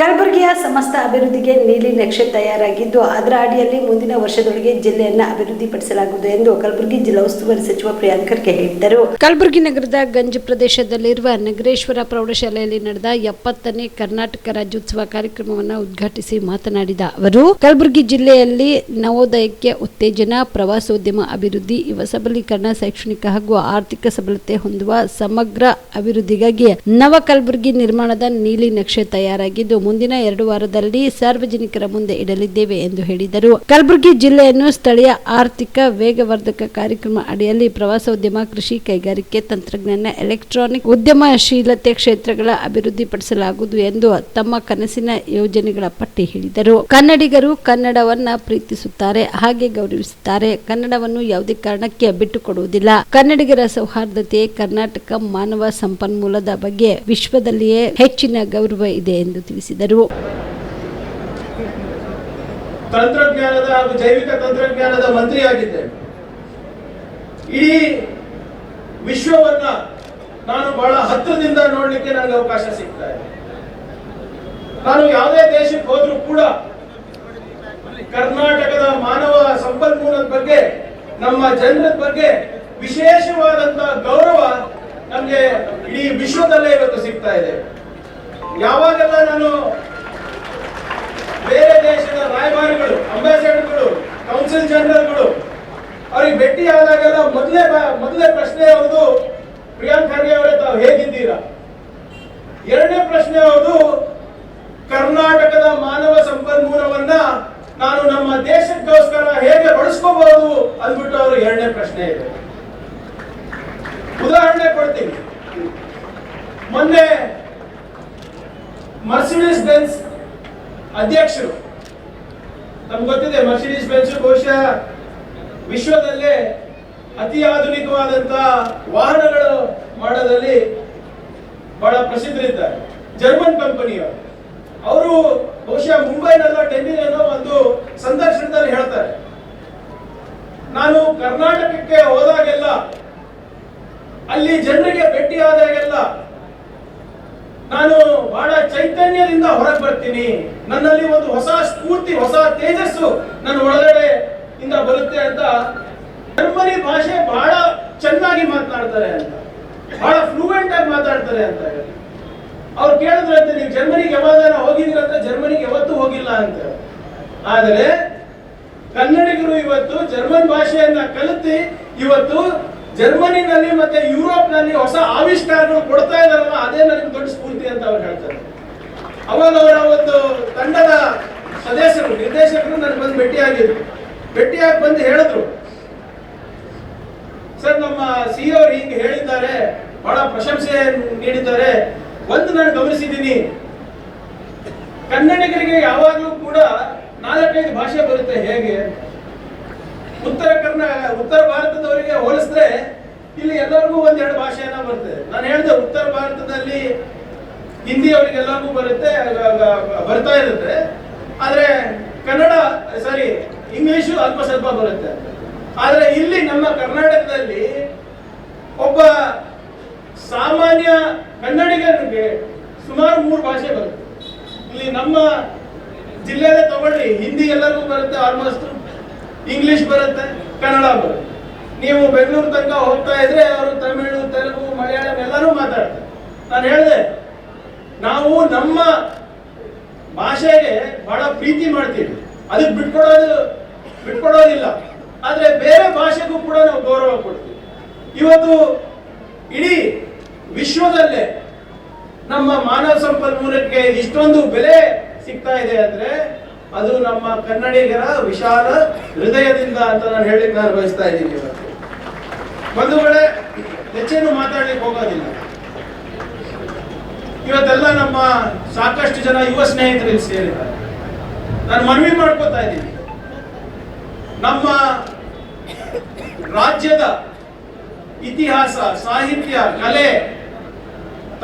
ಕಲಬುರಗಿಯ ಸಮಸ್ತ ಅಭಿವೃದ್ಧಿಗೆ ನೀಲಿ ನಕ್ಷೆ ತಯಾರಾಗಿದ್ದು, ಅದರ ಅಡಿಯಲ್ಲಿ ಮುಂದಿನ ವರ್ಷದೊಳಗೆ ಜಿಲ್ಲೆಯನ್ನ ಅಭಿವೃದ್ಧಿಪಡಿಸಲಾಗುವುದು ಎಂದು ಕಲಬುರಗಿ ಜಿಲ್ಲಾ ಉಸ್ತುವಾರಿ ಸಚಿವ ಪ್ರಿಯಾಂಕ್ ಖರ್ಗೆ ಹೇಳಿದರು ಕಲಬುರಗಿ ನಗರದ ಗಂಜ್ ಪ್ರದೇಶದಲ್ಲಿರುವ ನಗರೇಶ್ವರ ಪ್ರೌಢಶಾಲೆಯಲ್ಲಿ ನಡೆದ ಎಪ್ಪತ್ತನೇ ಕರ್ನಾಟಕ ರಾಜ್ಯೋತ್ಸವ ಕಾರ್ಯಕ್ರಮವನ್ನು ಉದ್ಘಾಟಿಸಿ ಮಾತನಾಡಿದ ಅವರು, ಕಲಬುರಗಿ ಜಿಲ್ಲೆಯಲ್ಲಿ ನವೋದಯಕ್ಕೆ ಉತ್ತೇಜನ, ಪ್ರವಾಸೋದ್ಯಮ ಅಭಿವೃದ್ಧಿ, ಯುವ ಸಬಲೀಕರಣ, ಶೈಕ್ಷಣಿಕ ಹಾಗೂ ಆರ್ಥಿಕ ಸಬಲತೆ ಹೊಂದುವ ಸಮಗ್ರ ಅಭಿವೃದ್ಧಿಗಾಗಿ ನವ ಕಲಬುರಗಿ ನಿರ್ಮಾಣದ ನೀಲಿ ನಕ್ಷೆ ತಯಾರಾಗಿದ್ದು ಮುಂದಿನ ಎರಡು ವಾರದಲ್ಲಿ ಸಾರ್ವಜನಿಕರ ಮುಂದೆ ಇಡಲಿದ್ದೇವೆ ಎಂದು ಹೇಳಿದರು. ಕಲಬುರಗಿ ಜಿಲ್ಲೆಯನ್ನು ಸ್ಥಳೀಯ ಆರ್ಥಿಕ ವೇಗವರ್ಧಕ ಕಾರ್ಯಕ್ರಮ ಅಡಿಯಲ್ಲಿ ಪ್ರವಾಸೋದ್ಯಮ, ಕೃಷಿ ಕೈಗಾರಿಕೆ, ತಂತ್ರಜ್ಞಾನ, ಎಲೆಕ್ಟ್ರಾನಿಕ್ ಉದ್ಯಮಶೀಲತೆ ಕ್ಷೇತ್ರಗಳ ಅಭಿವೃದ್ಧಿಪಡಿಸಲಾಗುವುದು ಎಂದು ತಮ್ಮ ಕನಸಿನ ಯೋಜನೆಗಳ ಪಟ್ಟಿ ಹೇಳಿದರು. ಕನ್ನಡಿಗರು ಕನ್ನಡವನ್ನ ಪ್ರೀತಿಸುತ್ತಾರೆ, ಹಾಗೆ ಗೌರವಿಸುತ್ತಾರೆ. ಕನ್ನಡವನ್ನು ಯಾವುದೇ ಕಾರಣಕ್ಕೆ ಬಿಟ್ಟುಕೊಡುವುದಿಲ್ಲ. ಕನ್ನಡಿಗರ ಸೌಹಾರ್ದತೆ, ಕರ್ನಾಟಕ ಮಾನವ ಸಂಪನ್ಮೂಲದ ಬಗ್ಗೆ ವಿಶ್ವದಲ್ಲಿಯೇ ಹೆಚ್ಚಿನ ಗೌರವ ಇದೆ ಎಂದು ತಿಳಿಸಿದರು. ತಂತ್ರಜ್ಞಾನದ ಹಾಗೂ ಜೈವಿಕ ತಂತ್ರಜ್ಞಾನದ ಮಂತ್ರಿಯಾಗಿದ್ದೆ. ಇಡೀ ವಿಶ್ವವನ್ನ ನಾನು ಬಹಳ ಹತ್ತಿರದಿಂದ ನೋಡ್ಲಿಕ್ಕೆ ನನಗೆ ಅವಕಾಶ ಸಿಗ್ತಾ ಇದೆ. ನಾನು ಯಾವುದೇ ದೇಶಕ್ಕೆ ಹೋದ್ರೂ ಕೂಡ ಕರ್ನಾಟಕದ ಮಾನವ ಸಂಪನ್ಮೂಲದ ಬಗ್ಗೆ, ನಮ್ಮ ಜನರ ಬಗ್ಗೆ ವಿಶೇಷವಾದಂತಹ ಗೌರವ ನಮಗೆ ಇಡೀ ವಿಶ್ವದಲ್ಲೇ ಇವತ್ತು ಸಿಗ್ತಾ ಇದೆ. ಯಾವಾಗೆಲ್ಲ ನಾನು ಬೇರೆ ದೇಶದ ರಾಯಭಾರಿಗಳು, ಅಂಬಾಸಿಡರ್ಗಳು ಕೌನ್ಸಿಲ್ ಜನರಲ್ಗಳು ಅವ್ರಿಗೆ ಭೇಟಿ ಆದಾಗೆಲ್ಲ ಮೊದಲೇ ಮೊದಲೇ ಪ್ರಶ್ನೆ ಯಾವುದು, ಪ್ರಿಯಾಂಕ್ ಖರ್ಗೆ ಅವರೇ ತಾವು ಹೇಗಿದ್ದೀರಾ? ಎರಡನೇ ಪ್ರಶ್ನೆ ಯಾವುದು, ಕರ್ನಾಟಕದ ಮಾನವ ಸಂಪನ್ಮೂಲವನ್ನ ನಾನು ನಮ್ಮ ದೇಶಕ್ಕೋಸ್ಕರ ಹೇಗೆ ಬಳಸ್ಕೋಬಹುದು ಅಂದ್ಬಿಟ್ಟು ಅವರು ಎರಡನೇ ಪ್ರಶ್ನೆ ಇದೆ. ಉದಾಹರಣೆ ಕೊಡ್ತೀನಿ. ಮೊನ್ನೆ ಮರ್ಸಿಡಿಸ್ ಬೆನ್ಸ್ ಅಧ್ಯಕ್ಷರು. ನಮ್ಗೆ ಗೊತ್ತಿದೆ ಮರ್ಸಿಡೀಸ್ ಬೆನ್ಸ್ ಬಹುಶಃ ವಿಶ್ವದಲ್ಲೇ ಅತಿ ಆಧುನಿಕವಾದಂತ ವಾಹನಗಳು ಮಾಡೋದ್ರಲ್ಲಿ ಬಹಳ ಪ್ರಸಿದ್ಧರಿದ್ದಾರೆ. ಜರ್ಮನ್ ಕಂಪನಿಯವರು ಅವರು. ಬಹುಶಃ ಮುಂಬೈನಲ್ಲೋ ಡೆಲ್ಲಿನಲ್ಲೋ ಒಂದು ಸಂದರ್ಶನದಲ್ಲಿ ಹೇಳ್ತಾರೆ. ನಾನು ಕರ್ನಾಟಕಕ್ಕೆ ಹೋದಾಗೆಲ್ಲ, ಅಲ್ಲಿ ಜನರಿಗೆ ಭೇಟಿ ಆದಾಗೆಲ್ಲ ನಾನು ಬಹಳ ಚೈತನ್ಯದಿಂದ ಹೊರಗೆ ಬರ್ತೀನಿ. ನನ್ನಲ್ಲಿ ಒಂದು ಹೊಸ ಸ್ಫೂರ್ತಿ, ಹೊಸ ತೇಜಸ್ಸು ನನ್ನ ಒಳಗಡೆ ಇಂದ ಬರುತ್ತೆ ಅಂತ ಜರ್ಮನಿ ಭಾಷೆ ಬಹಳ ಚೆನ್ನಾಗಿ ಮಾತನಾಡ್ತಾರೆ ಅಂತ, ಬಹಳ ಫ್ಲೂಯೆಂಟ್ ಆಗಿ ಮಾತಾಡ್ತಾರೆ ಅಂತ ಹೇಳಿ. ಅವ್ರು ಕೇಳಿದ್ರಂತೆ ನೀವು ಜರ್ಮನಿಗೆ ಯಾವಾಗ ಹೋಗಿದ್ದೀರ ಅಂತ? ಜರ್ಮನಿಗೆ ಯಾವತ್ತೂ ಹೋಗಿಲ್ಲ ಅಂತ ಆದರೆ ಕನ್ನಡಿಗರು ಇವತ್ತು ಜರ್ಮನ್ ಭಾಷೆಯನ್ನ ಕಲಿತು ಇವತ್ತು ಜರ್ಮನಿನಲ್ಲಿ ಮತ್ತೆ ಯುರೋಪ್ನಲ್ಲಿ ಹೊಸ ಆವಿಷ್ಕಾರಗಳು ಕೊಡ್ತಾ ಇದಾರಲ್ಲ ಅದೇ ನನಗೆ ದೊಡ್ಡ ಸ್ಫೂರ್ತಿ ಅಂತ ಅವ್ರು ಹೇಳ್ತಾರೆ. ಅವಾಗ ಅವರ ಒಂದು ತಂಡದ ಸದಸ್ಯರು, ನಿರ್ದೇಶಕರು ನನಗೆ ಬಂದು ಭೇಟಿಯಾಗಿದ್ರು ಭೇಟಿಯಾಗಿ ಬಂದು ಹೇಳಿದ್ರು. ಸರ್, ನಮ್ಮ ಸಿ ಅವರು ಹಿಂಗೆ ಹೇಳಿದ್ದಾರೆ, ಬಹಳ ಪ್ರಶಂಸೆ ನೀಡಿದ್ದಾರೆ. ಒಂದು ನಾನು ಗಮನಿಸಿದ್ದೀನಿ. ಕನ್ನಡಿಗರಿಗೆ ಯಾವಾಗಲೂ ಕೂಡ ನಾಲ್ಕೈದು ಭಾಷೆ ಬರುತ್ತೆ ಹೇಗೆ? ಉತ್ತರ ಕರ್ನಾಟಕ ಉತ್ತರ ಭಾರತದವರಿಗೆ ಹೋಲಿಸಿದ್ರೆ ಇಲ್ಲಿ ಎಲ್ಲರಿಗೂ ಒಂದೆರಡು ಭಾಷೆಯನ್ನ ಬರುತ್ತೆ. ನಾನು ಹೇಳಿದೆ ಉತ್ತರ ಭಾರತದಲ್ಲಿ ಹಿಂದಿ ಅವರಿಗೆಲ್ಲರಿಗೂ ಬರುತ್ತೆ ಬರ್ತಾ ಇರುತ್ತೆ. ಆದ್ರೆ ಕನ್ನಡ, ಸಾರಿ, ಇಂಗ್ಲಿಷು ಅಲ್ಪ ಸ್ವಲ್ಪ ಬರುತ್ತೆ. ಆದ್ರೆ ಇಲ್ಲಿ ನಮ್ಮ ಕರ್ನಾಟಕದಲ್ಲಿ ಒಬ್ಬ ಸಾಮಾನ್ಯ ಕನ್ನಡಿಗರಿಗೆ ಸುಮಾರು ಮೂರು ಭಾಷೆ ಬರುತ್ತೆ. ಇಲ್ಲಿ ನಮ್ಮ ಜಿಲ್ಲೆಯಲ್ಲೇ ತಗೊಳ್ಳಿ, ಹಿಂದಿ ಎಲ್ಲರಿಗೂ ಬರುತ್ತೆ ಆಲ್ಮೋಸ್ಟ್ ಇಂಗ್ಲಿಷ್ ಬರುತ್ತೆ, ಕನ್ನಡ ಬರುತ್ತೆ. ನೀವು ಬೆಂಗಳೂರು ತನಕ ಹೋಗ್ತಾ ಇದ್ರೆ ಅವರು ತಮಿಳು, ತೆಲುಗು, ಮಲಯಾಳಂ ಎಲ್ಲರೂ ಮಾತಾಡ್ತಾರೆ. ನಾನು ಹೇಳಿದೆ, ನಾವು ನಮ್ಮ ಭಾಷೆಗೆ ಬಹಳ ಪ್ರೀತಿ ಮಾಡ್ತೀವಿ. ಅದಕ್ಕೆ ಬಿಟ್ಕೊಡೋದು, ಬಿಟ್ಕೊಡೋದಿಲ್ಲ. ಆದರೆ ಬೇರೆ ಭಾಷೆಗೂ ಕೂಡ ನಾವು ಗೌರವ ಕೊಡ್ತೀವಿ. ಇವತ್ತು ಇಡೀ ವಿಶ್ವದಲ್ಲೇ ನಮ್ಮ ಮಾನವ ಸಂಪನ್ಮೂಲಕ್ಕೆ ಇಷ್ಟೊಂದು ಬೆಲೆ ಸಿಗ್ತಾ ಇದೆ ಅಂದ್ರೆ ಅದು ನಮ್ಮ ಕನ್ನಡಿಗರ ವಿಶಾಲ ಹೃದಯದಿಂದ ಅಂತ ನಾನು ಹೇಳಿಕ್ ನಾನು ಬಯಸ್ತಾ ಇದ್ದೀನಿ ಇವತ್ತು. ಬಂಧುಗಳೇ ಹೆಚ್ಚೇನು ಮಾತಾಡ್ಲಿಕ್ಕೆ ಹೋಗೋದಿಲ್ಲ. ಇವತ್ತೆಲ್ಲ ನಮ್ಮ ಸಾಕಷ್ಟು ಜನ ಯುವ ಸ್ನೇಹಿತರು ಇಲ್ಲಿ ಸೇರಿದ್ದಾರೆ. ನಾನು ಮನವಿ ಮಾಡ್ಕೋತಾ ಇದ್ದೀನಿ. ನಮ್ಮ ರಾಜ್ಯದ ಇತಿಹಾಸ, ಸಾಹಿತ್ಯ, ಕಲೆ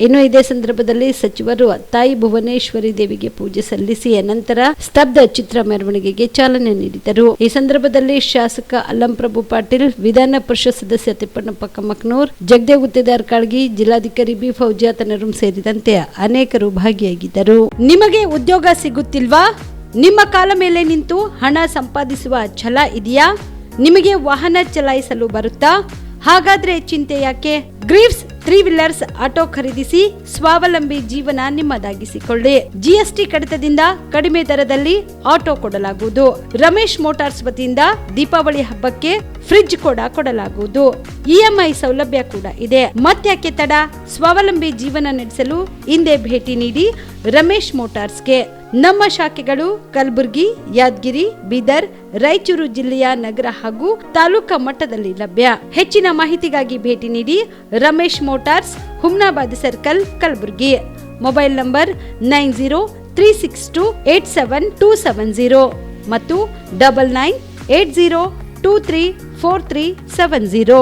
ಇನ್ನು ಇದೇ ಸಂದರ್ಭದಲ್ಲಿ ಸಚಿವರು ತಾಯಿ ಭುವನೇಶ್ವರಿ ದೇವಿಗೆ ಪೂಜೆ ಸಲ್ಲಿಸಿ ನಂತರ ಸ್ತಬ್ಧ ಚಿತ್ರ ಮೆರವಣಿಗೆಗೆ ಚಾಲನೆ ನೀಡಿದರು. ಈ ಸಂದರ್ಭದಲ್ಲಿ ಶಾಸಕ ಅಲ್ಲಂಪ್ರಭು ಪಾಟೀಲ್, ವಿಧಾನ ಪರಿಷತ್ ಸದಸ್ಯ ತಿಪ್ಪಣ್ಣಪ್ಪ ಕಮಕ್ನೂರ್, ಜಗದೇವ್ ಗುತ್ತೇದಾರ್ ಕಾಳ್ಗಿ, ಜಿಲ್ಲಾಧಿಕಾರಿ ಬಿ ಫೌಜಿಯಾ ಸೇರಿದಂತೆ ಅನೇಕರು ಭಾಗಿಯಾಗಿದ್ದರು. ನಿಮಗೆ ಉದ್ಯೋಗ ಸಿಗುತ್ತಿಲ್ವಾ? ನಿಮ್ಮ ಕಾಲ ಮೇಲೆ ನಿಂತು ಹಣ ಸಂಪಾದಿಸುವ ಛಲ ಇದೆಯಾ? ನಿಮಗೆ ವಾಹನ ಚಲಾಯಿಸಲು ಬರುತ್ತಾ? ಹಾಗಾದ್ರೆ ಚಿಂತೆ ಯಾಕೆ? ಗ್ರೀವ್ಸ್ ತ್ರೀ ವೀಲರ್ಸ್ ಆಟೋ ಖರೀದಿಸಿ ಸ್ವಾವಲಂಬಿ ಜೀವನ ನಿಮ್ಮದಾಗಿಸಿಕೊಳ್ಳಿ. ಜಿಎಸ್ಟಿ ಕಡಿತದಿಂದ ಕಡಿಮೆ ದರದಲ್ಲಿ ಆಟೋ ಕೊಡಲಾಗುವುದು. ರಮೇಶ್ ಮೋಟಾರ್ಸ್ ವತಿಯಿಂದ ದೀಪಾವಳಿ ಹಬ್ಬಕ್ಕೆ ಫ್ರಿಡ್ಜ್ ಕೂಡ ಕೊಡಲಾಗುವುದು. ಇಎಂಐ ಸೌಲಭ್ಯ ಕೂಡ ಇದೆ. ಮತ್ತೆ ತಡ? ಸ್ವಾವಲಂಬಿ ಜೀವನ ನಡೆಸಲು ಹಿಂದೆ ಭೇಟಿ ನೀಡಿ ರಮೇಶ್ ಮೋಟಾರ್ಸ್ಗೆ. ನಮ್ಮ ಶಾಖೆಗಳು ಕಲಬುರಗಿ, ಯಾದಗಿರಿ, ಬೀದರ್, ರಾಯಚೂರು ಜಿಲ್ಲೆಯ ನಗರ ಹಾಗೂ ತಾಲೂಕಾ ಮಟ್ಟದಲ್ಲಿ ಲಭ್ಯ. ಹೆಚ್ಚಿನ ಮಾಹಿತಿಗಾಗಿ ಭೇಟಿ ನೀಡಿ Ramesh Motors, Humnabad circle, Kalaburagi. Mobile number nine zero three six two eight seven two seven zero ಮತ್ತು double nine eight zero two three four three seven zero